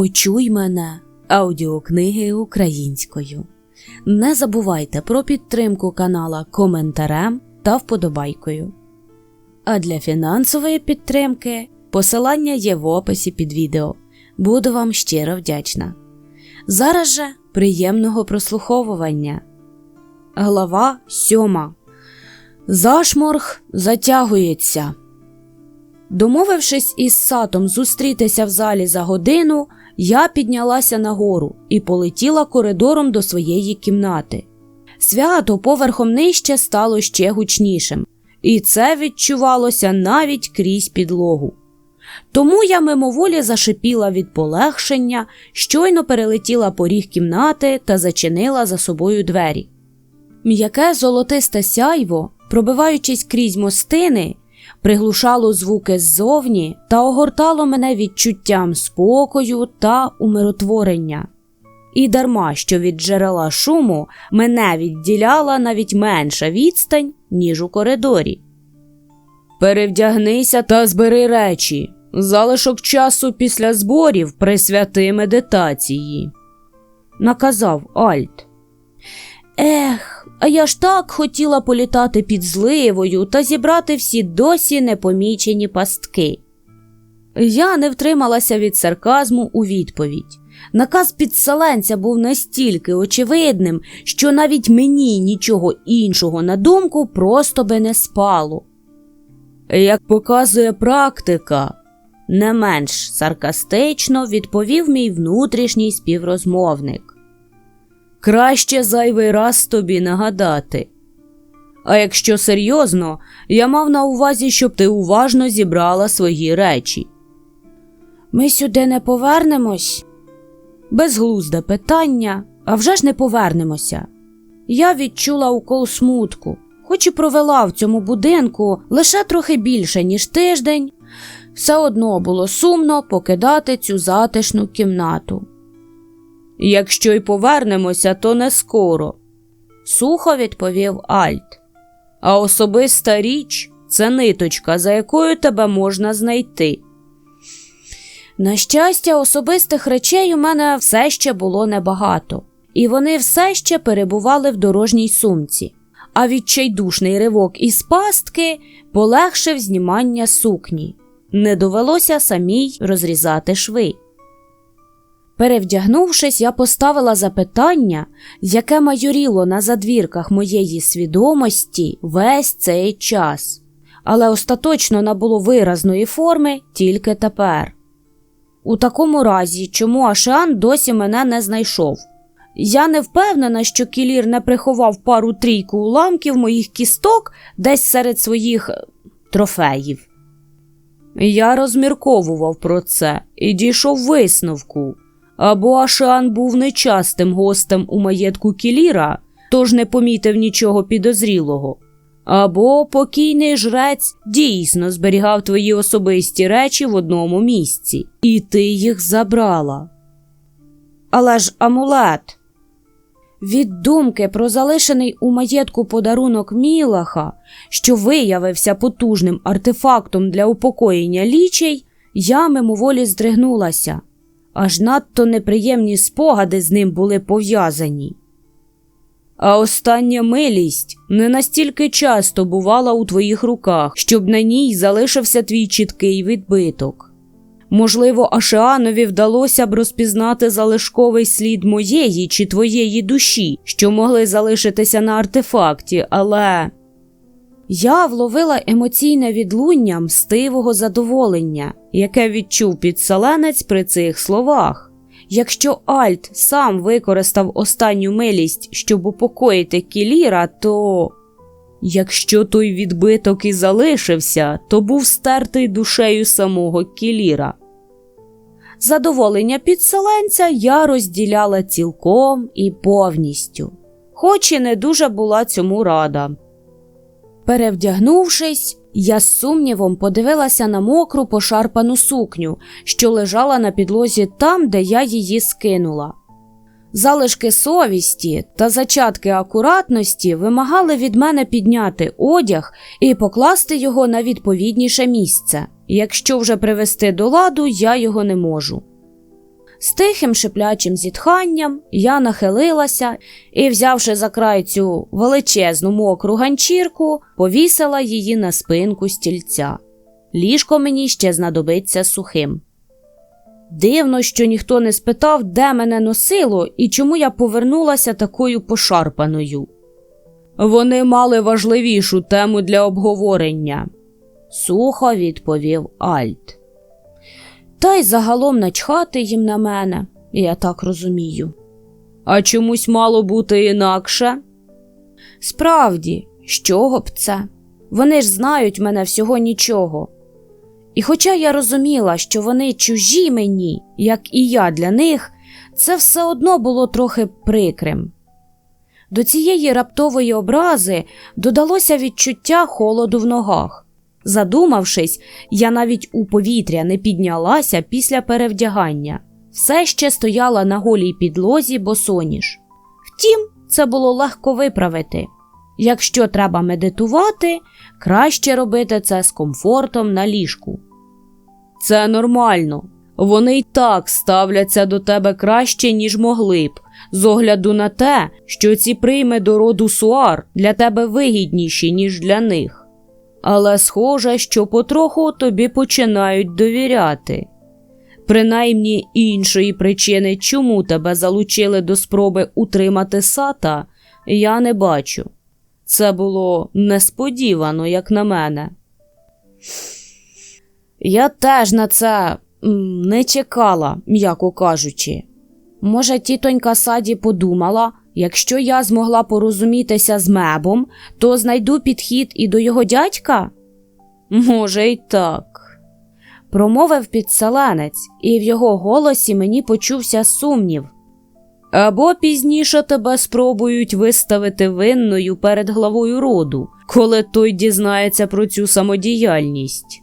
Почуй мене аудіокниги українською. Не забувайте про підтримку канала коментарем та вподобайкою. А для фінансової підтримки посилання є в описі під відео. Буду вам щиро вдячна. Зараз же приємного прослуховування. Глава сьома. Зашморг затягується. Домовившись із сатом зустрітися в залі за годину, я піднялася нагору і полетіла коридором до своєї кімнати. Свято поверхом нижче стало ще гучнішим, і це відчувалося навіть крізь підлогу. Тому я мимоволі зашипіла від полегшення, щойно перелетіла поріг кімнати та зачинила за собою двері. М'яке золотисте сяйво, пробиваючись крізь мостини, приглушало звуки ззовні та огортало мене відчуттям спокою та умиротворення. І дарма що від джерела шуму мене відділяла навіть менша відстань, ніж у коридорі. Перевдягнися та збери речі. Залишок часу після зборів присвяти медитації, наказав Альт. Ех, а я ж так хотіла політати під зливою та зібрати всі досі непомічені пастки. Я не втрималася від сарказму у відповідь. Наказ підселенця був настільки очевидним, що навіть мені нічого іншого на думку просто би не спало. Як показує практика, не менш саркастично відповів мій внутрішній співрозмовник. Краще зайвий раз тобі нагадати. А якщо серйозно, я мав на увазі, щоб ти уважно зібрала свої речі. Ми сюди не повернемось? Безглузде питання, а вже ж не повернемося. Я відчула укол смутку, хоч і провела в цьому будинку лише трохи більше, ніж тиждень, все одно було сумно покидати цю затишну кімнату. Якщо й повернемося, то не скоро, сухо відповів Альт. А особиста річ це ниточка, за якою тебе можна знайти. На щастя, особистих речей у мене все ще було небагато, і вони все ще перебували в дорожній сумці, а відчайдушний ривок із пастки полегшив знімання сукні. Не довелося самій розрізати шви. Перевдягнувшись, я поставила запитання, яке майоріло на задвірках моєї свідомості весь цей час, але остаточно набуло виразної форми тільки тепер. У такому разі, чому Ашан досі мене не знайшов? Я не впевнена, що кілір не приховав пару трійку уламків моїх кісток десь серед своїх е, трофеїв. Я розмірковував про це і дійшов висновку. Або Ашан був нечастим гостем у маєтку Кіліра, тож не помітив нічого підозрілого, або покійний жрець дійсно зберігав твої особисті речі в одному місці, і ти їх забрала. Але ж амулет. Від думки про залишений у маєтку подарунок Мілаха, що виявився потужним артефактом для упокоєння лічей, я мимоволі здригнулася аж надто неприємні спогади з ним були пов'язані. А остання милість не настільки часто бувала у твоїх руках, щоб на ній залишився твій чіткий відбиток. Можливо, Ашеанові вдалося б розпізнати залишковий слід моєї чи твоєї душі, що могли залишитися на артефакті, але. Я вловила емоційне відлуння мстивого задоволення, яке відчув підселенець при цих словах. Якщо Альт сам використав останню милість, щоб упокоїти кіліра, то якщо той відбиток і залишився, то був стертий душею самого кіліра. Задоволення підселенця я розділяла цілком і повністю, хоч і не дуже була цьому рада. Перевдягнувшись, я з сумнівом подивилася на мокру пошарпану сукню, що лежала на підлозі там, де я її скинула. Залишки совісті та зачатки акуратності вимагали від мене підняти одяг і покласти його на відповідніше місце. Якщо вже привести до ладу, я його не можу. З тихим шиплячим зітханням я нахилилася і, взявши за край цю величезну мокру ганчірку, повісила її на спинку стільця. Ліжко мені ще знадобиться сухим. Дивно, що ніхто не спитав, де мене носило і чому я повернулася такою пошарпаною. Вони мали важливішу тему для обговорення, сухо відповів Альт. Та й загалом начхати їм на мене, я так розумію. А чомусь мало бути інакше? Справді, з чого б це? Вони ж знають мене всього нічого. І хоча я розуміла, що вони чужі мені, як і я для них, це все одно було трохи прикрим. До цієї раптової образи додалося відчуття холоду в ногах. Задумавшись, я навіть у повітря не піднялася після перевдягання, все ще стояла на голій підлозі босоніж. Втім, це було легко виправити. Якщо треба медитувати, краще робити це з комфортом на ліжку. Це нормально. Вони й так ставляться до тебе краще, ніж могли б, з огляду на те, що ці прийми до роду суар для тебе вигідніші, ніж для них. Але схоже, що потроху тобі починають довіряти. Принаймні іншої причини, чому тебе залучили до спроби утримати сата, я не бачу. Це було несподівано, як на мене. Я теж на це не чекала, м'яко кажучи. Може, тітонька саді подумала, якщо я змогла порозумітися з мебом, то знайду підхід і до його дядька? Може, й так. Промовив підселенець, і в його голосі мені почувся сумнів. Або пізніше тебе спробують виставити винною перед главою роду, коли той дізнається про цю самодіяльність.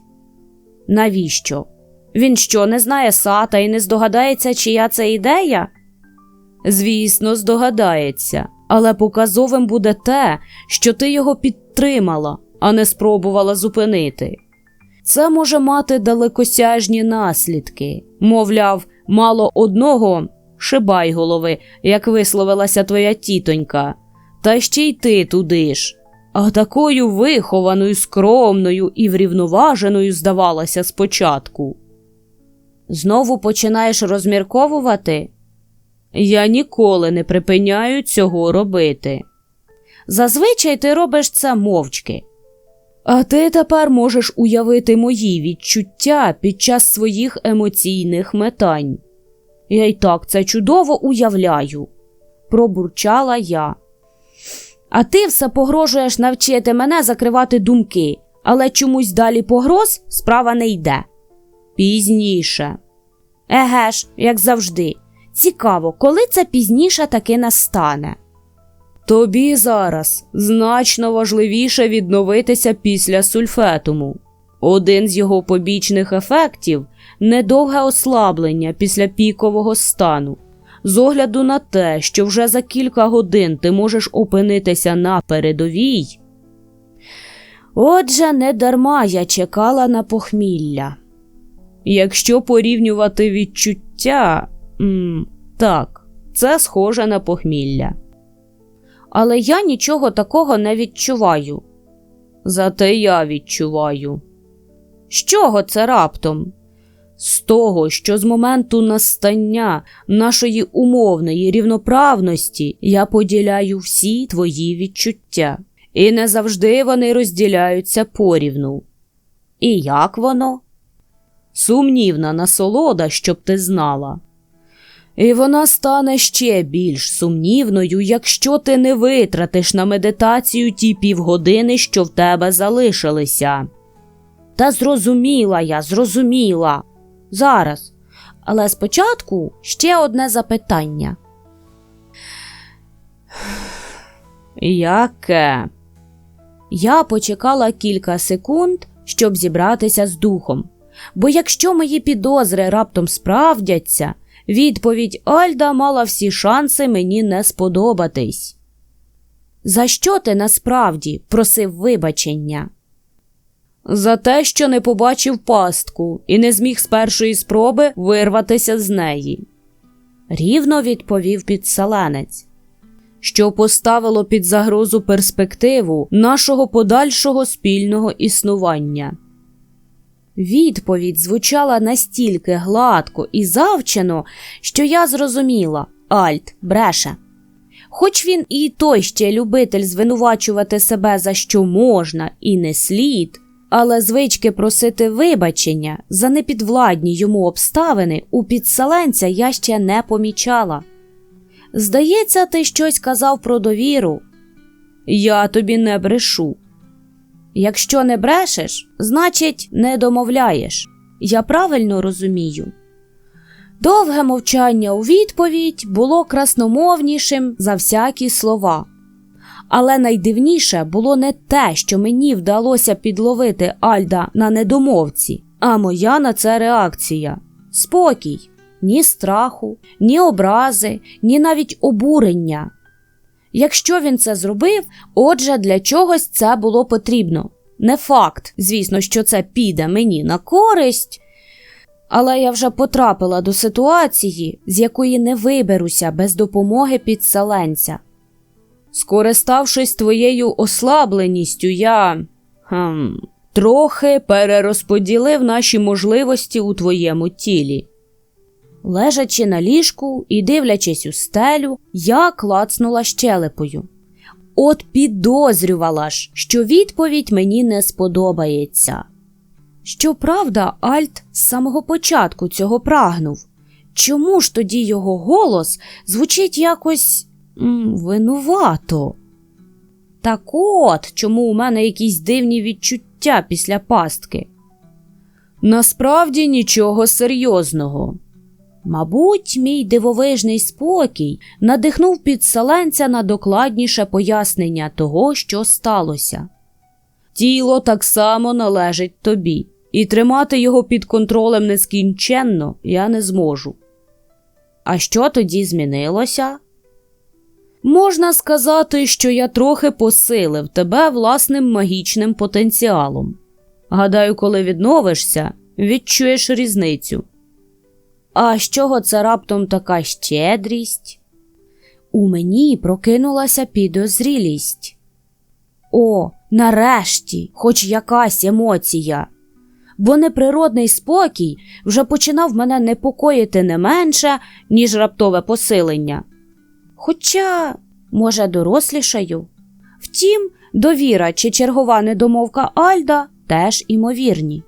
Навіщо? Він що, не знає сата і не здогадається, чия це ідея? Звісно, здогадається, але показовим буде те, що ти його підтримала, а не спробувала зупинити. Це може мати далекосяжні наслідки. Мовляв, мало одного шибай голови, як висловилася твоя тітонька, та ще й ти туди ж. А такою вихованою, скромною і врівноваженою здавалася спочатку. Знову починаєш розмірковувати? Я ніколи не припиняю цього робити. Зазвичай ти робиш це мовчки. А ти тепер можеш уявити мої відчуття під час своїх емоційних метань. Я й так це чудово уявляю, пробурчала я. А ти все погрожуєш навчити мене закривати думки, але чомусь далі погроз справа не йде. Пізніше. Еге ж, як завжди. Цікаво, коли це пізніше таки настане. Тобі зараз значно важливіше відновитися після сульфетуму. Один з його побічних ефектів недовге ослаблення після пікового стану, з огляду на те, що вже за кілька годин ти можеш опинитися на передовій. Отже, не дарма я чекала на похмілля. Якщо порівнювати відчуття, м, так, це схоже на похмілля. Але я нічого такого не відчуваю. Зате я відчуваю. З чого це раптом? З того, що з моменту настання нашої умовної рівноправності я поділяю всі твої відчуття, і не завжди вони розділяються порівну. І як воно? Сумнівна насолода, щоб ти знала. І вона стане ще більш сумнівною, якщо ти не витратиш на медитацію ті півгодини, що в тебе залишилися. Та зрозуміла я, зрозуміла. Зараз. Але спочатку ще одне запитання. Яке? Я почекала кілька секунд, щоб зібратися з духом. Бо якщо мої підозри раптом справдяться, відповідь Альда мала всі шанси мені не сподобатись. За що ти насправді просив вибачення? За те, що не побачив пастку і не зміг з першої спроби вирватися з неї. рівно відповів підселенець, що поставило під загрозу перспективу нашого подальшого спільного існування. Відповідь звучала настільки гладко і завчено, що я зрозуміла Альт бреше. Хоч він і той ще любитель звинувачувати себе за що можна і не слід, але звички просити вибачення за непідвладні йому обставини у підселенця я ще не помічала. Здається, ти щось казав про довіру. Я тобі не брешу. Якщо не брешеш, значить, не домовляєш. Я правильно розумію. Довге мовчання у відповідь було красномовнішим за всякі слова. Але найдивніше було не те, що мені вдалося підловити Альда на недомовці, а моя на це реакція спокій, ні страху, ні образи, ні навіть обурення. Якщо він це зробив, отже, для чогось це було потрібно. Не факт, звісно, що це піде мені на користь. Але я вже потрапила до ситуації, з якої не виберуся без допомоги підселенця. Скориставшись твоєю ослабленістю, я хм, трохи перерозподілив наші можливості у твоєму тілі. Лежачи на ліжку і дивлячись у стелю, я клацнула щелепою. От підозрювала ж, що відповідь мені не сподобається. Щоправда, Альт з самого початку цього прагнув. Чому ж тоді його голос звучить якось м, винувато? Так от, чому у мене якісь дивні відчуття після пастки? Насправді нічого серйозного. Мабуть, мій дивовижний спокій надихнув підселенця на докладніше пояснення того, що сталося. Тіло так само належить тобі, і тримати його під контролем нескінченно я не зможу. А що тоді змінилося? Можна сказати, що я трохи посилив тебе власним магічним потенціалом. Гадаю, коли відновишся, відчуєш різницю. А з чого це раптом така щедрість? У мені прокинулася підозрілість. О, нарешті, хоч якась емоція. Бо неприродний спокій вже починав мене непокоїти не менше, ніж раптове посилення. Хоча, може, дорослішаю. Втім, довіра чи чергова недомовка Альда теж імовірні.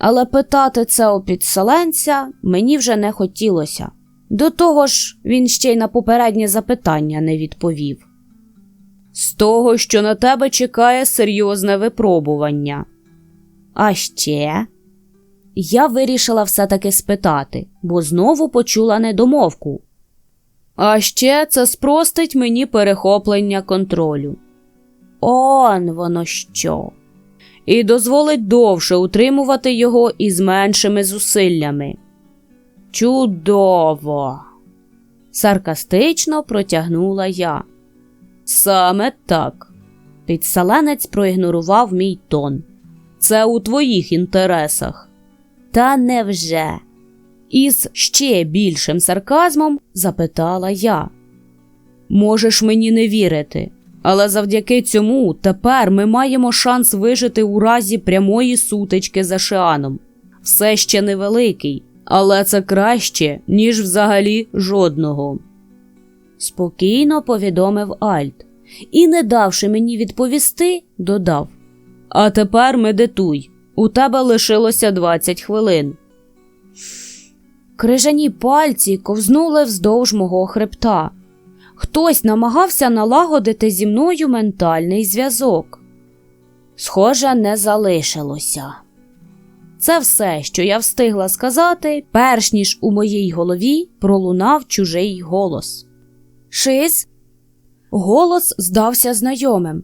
Але питати це у підселенця мені вже не хотілося. До того ж, він ще й на попереднє запитання не відповів. З того, що на тебе чекає серйозне випробування. А ще я вирішила все таки спитати, бо знову почула недомовку. А ще це спростить мені перехоплення контролю. Он воно що. І дозволить довше утримувати його із меншими зусиллями. Чудово! саркастично протягнула я. Саме так. Підселенець проігнорував мій тон. Це у твоїх інтересах. Та невже? Із ще більшим сарказмом запитала я. Можеш мені не вірити, але завдяки цьому тепер ми маємо шанс вижити у разі прямої сутички за Шианом. Все ще невеликий, але це краще, ніж взагалі жодного. Спокійно повідомив Альт і, не давши мені відповісти, додав: А тепер медитуй. У тебе лишилося 20 хвилин. Крижані пальці ковзнули вздовж мого хребта. Хтось намагався налагодити зі мною ментальний зв'язок. Схоже, не залишилося. Це все, що я встигла сказати, перш ніж у моїй голові пролунав чужий голос. Шиз? Голос здався знайомим.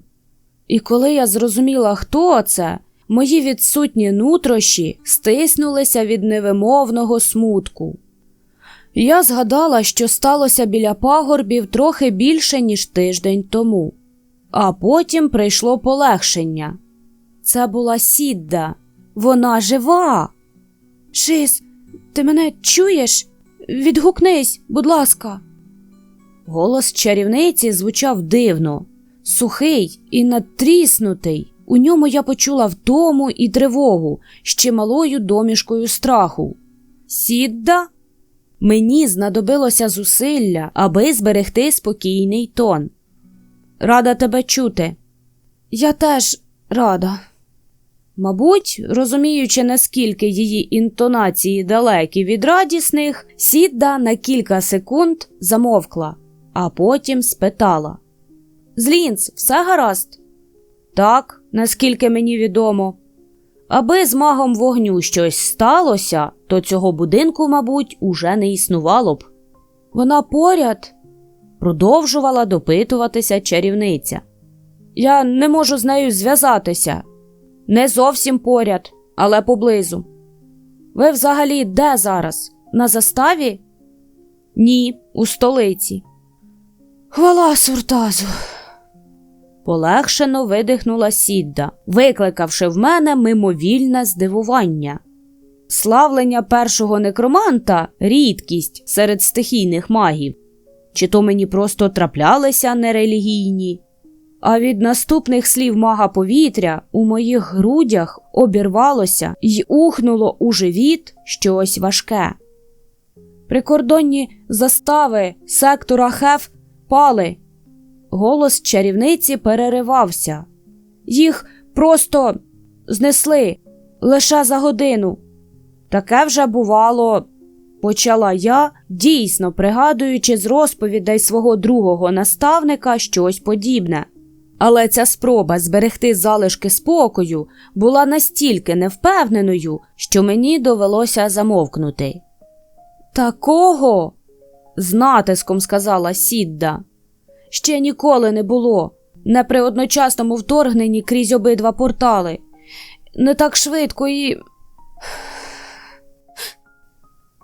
І коли я зрозуміла, хто це, мої відсутні нутрощі стиснулися від невимовного смутку. Я згадала, що сталося біля пагорбів трохи більше, ніж тиждень тому, а потім прийшло полегшення. Це була Сідда, вона жива. Шис, ти мене чуєш? відгукнись, будь ласка. Голос чарівниці звучав дивно, сухий і натріснутий. У ньому я почула втому і тривогу з чималою домішкою страху. Сідда? Мені знадобилося зусилля, аби зберегти спокійний тон. Рада тебе чути. Я теж рада. Мабуть, розуміючи, наскільки її інтонації далекі від радісних, Сідда на кілька секунд замовкла, а потім спитала: Злінц, все гаразд? Так, наскільки мені відомо. Аби з магом вогню щось сталося, то цього будинку, мабуть, уже не існувало б. Вона поряд, продовжувала допитуватися чарівниця. Я не можу з нею зв'язатися. Не зовсім поряд, але поблизу. Ви взагалі де зараз? На заставі? Ні, у столиці. Хвала Суртазу. Полегшено видихнула Сідда, викликавши в мене мимовільне здивування. Славлення першого некроманта рідкість серед стихійних магів, чи то мені просто траплялися нерелігійні. А від наступних слів мага повітря у моїх грудях обірвалося й ухнуло у живіт щось важке. Прикордонні застави сектора Хеф пали. Голос чарівниці переривався. Їх просто знесли лише за годину. Таке вже бувало, почала я, дійсно пригадуючи з розповідей свого другого наставника щось подібне. Але ця спроба зберегти залишки спокою була настільки невпевненою, що мені довелося замовкнути. Такого, з натиском сказала Сідда, ще ніколи не було, не при одночасному вторгненні крізь обидва портали. Не так швидко і.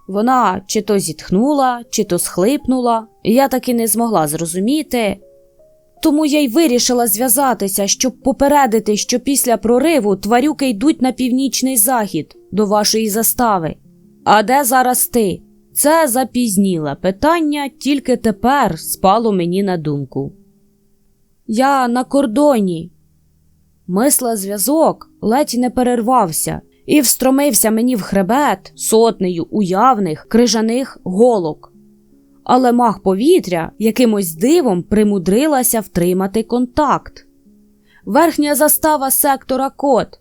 Вона чи то зітхнула, чи то схлипнула, я так і не змогла зрозуміти. Тому я й вирішила зв'язатися, щоб попередити, що після прориву тварюки йдуть на північний захід до вашої застави. А де зараз ти? Це запізніле питання тільки тепер спало мені на думку. Я на кордоні. Мисла зв'язок ледь не перервався і встромився мені в хребет сотнею уявних крижаних голок. Але маг повітря якимось дивом примудрилася втримати контакт. Верхня застава сектора кот.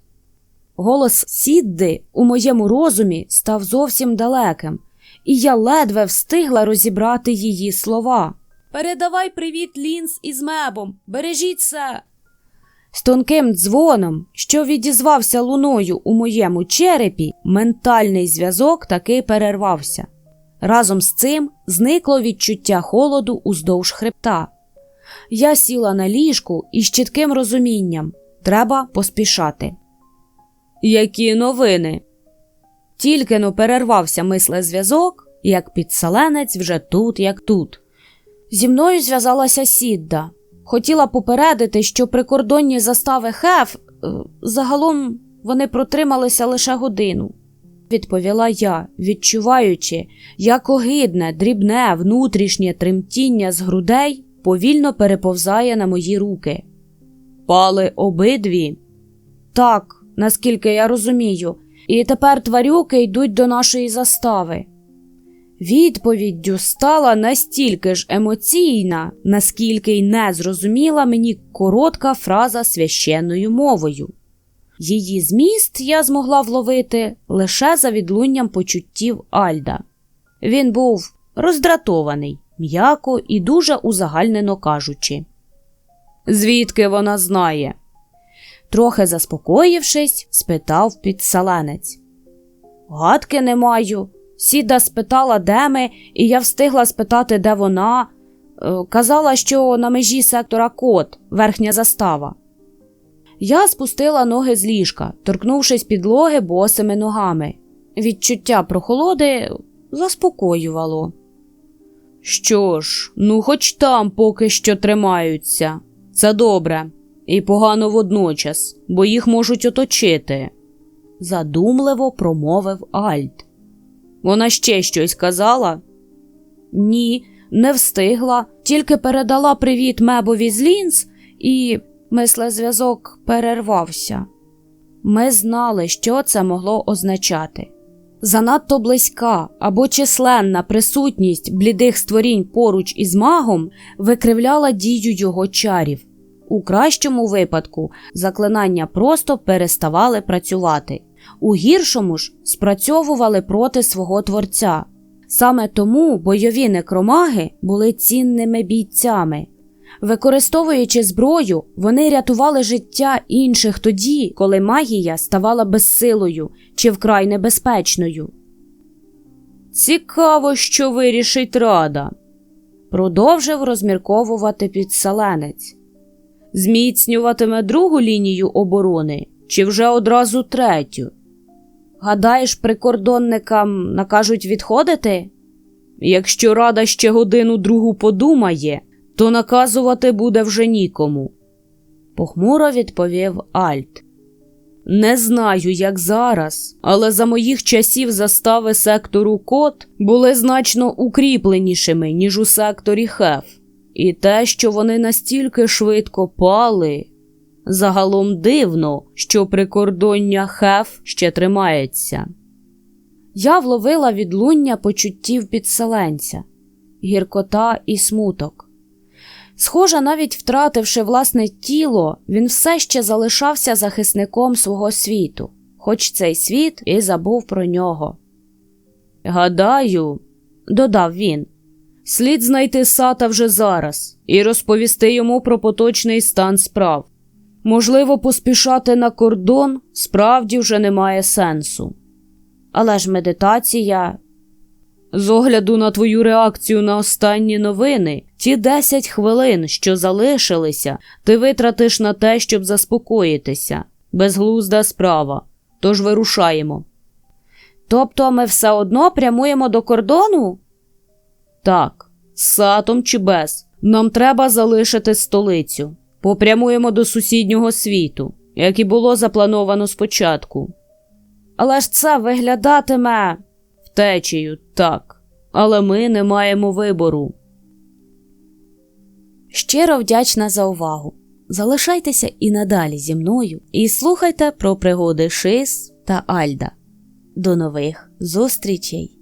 Голос Сідди у моєму розумі став зовсім далеким, і я ледве встигла розібрати її слова. Передавай привіт Лінс із мебом, бережіть се. З тонким дзвоном, що відізвався луною у моєму черепі, ментальний зв'язок таки перервався. Разом з цим зникло відчуття холоду уздовж хребта. Я сіла на ліжку із чітким розумінням треба поспішати. Які новини? Тільки но перервався мислезв'язок, як підселенець вже тут, як тут. Зі мною зв'язалася Сідда. Хотіла попередити, що прикордонні застави Хеф е, загалом вони протрималися лише годину. Відповіла я, відчуваючи, як огидне, дрібне, внутрішнє тремтіння з грудей повільно переповзає на мої руки. Пали обидві? Так, наскільки я розумію, і тепер тварюки йдуть до нашої застави. Відповіддю стала настільки ж емоційна, наскільки й не зрозуміла мені коротка фраза священною мовою. Її зміст я змогла вловити лише за відлунням почуттів Альда. Він був роздратований, м'яко і дуже узагальнено кажучи. Звідки вона знає? Трохи заспокоївшись, спитав підселенець. Гадки не маю. Сіда спитала, де ми, і я встигла спитати, де вона. Е, Казала, що на межі сектора кот, верхня застава. Я спустила ноги з ліжка, торкнувшись підлоги босими ногами. Відчуття прохолоди заспокоювало. Що ж, ну хоч там поки що тримаються. Це добре, і погано водночас, бо їх можуть оточити, задумливо промовив Альт. Вона ще щось казала? Ні, не встигла, тільки передала привіт мебові з лінз, і мислезв'язок перервався. Ми знали, що це могло означати. Занадто близька або численна присутність блідих створінь поруч із магом викривляла дію його чарів. У кращому випадку заклинання просто переставали працювати, у гіршому ж спрацьовували проти свого творця. Саме тому бойові некромаги були цінними бійцями. Використовуючи зброю, вони рятували життя інших тоді, коли магія ставала безсилою чи вкрай небезпечною. Цікаво, що вирішить рада, продовжив розмірковувати підселенець. Зміцнюватиме другу лінію оборони чи вже одразу третю? Гадаєш, прикордонникам накажуть відходити? Якщо рада ще годину другу подумає, то наказувати буде вже нікому. Похмуро відповів Альт. Не знаю, як зараз, але за моїх часів застави сектору Кот були значно укріпленішими, ніж у секторі Хеф, і те, що вони настільки швидко пали. Загалом дивно, що прикордоння Хеф ще тримається. Я вловила відлуння почуттів підселенця, гіркота і смуток. Схоже, навіть втративши власне тіло, він все ще залишався захисником свого світу, хоч цей світ і забув про нього. Гадаю, додав він, слід знайти сата вже зараз і розповісти йому про поточний стан справ. Можливо, поспішати на кордон справді вже немає сенсу. Але ж медитація. З огляду на твою реакцію на останні новини, ті 10 хвилин, що залишилися, ти витратиш на те, щоб заспокоїтися. Безглузда справа. Тож вирушаємо. Тобто ми все одно прямуємо до кордону? Так, з сатом чи без. Нам треба залишити столицю. Попрямуємо до сусіднього світу, як і було заплановано спочатку. Але ж це виглядатиме втечею, так, але ми не маємо вибору. Щиро вдячна за увагу. Залишайтеся і надалі зі мною і слухайте про пригоди Шис та Альда. До нових зустрічей!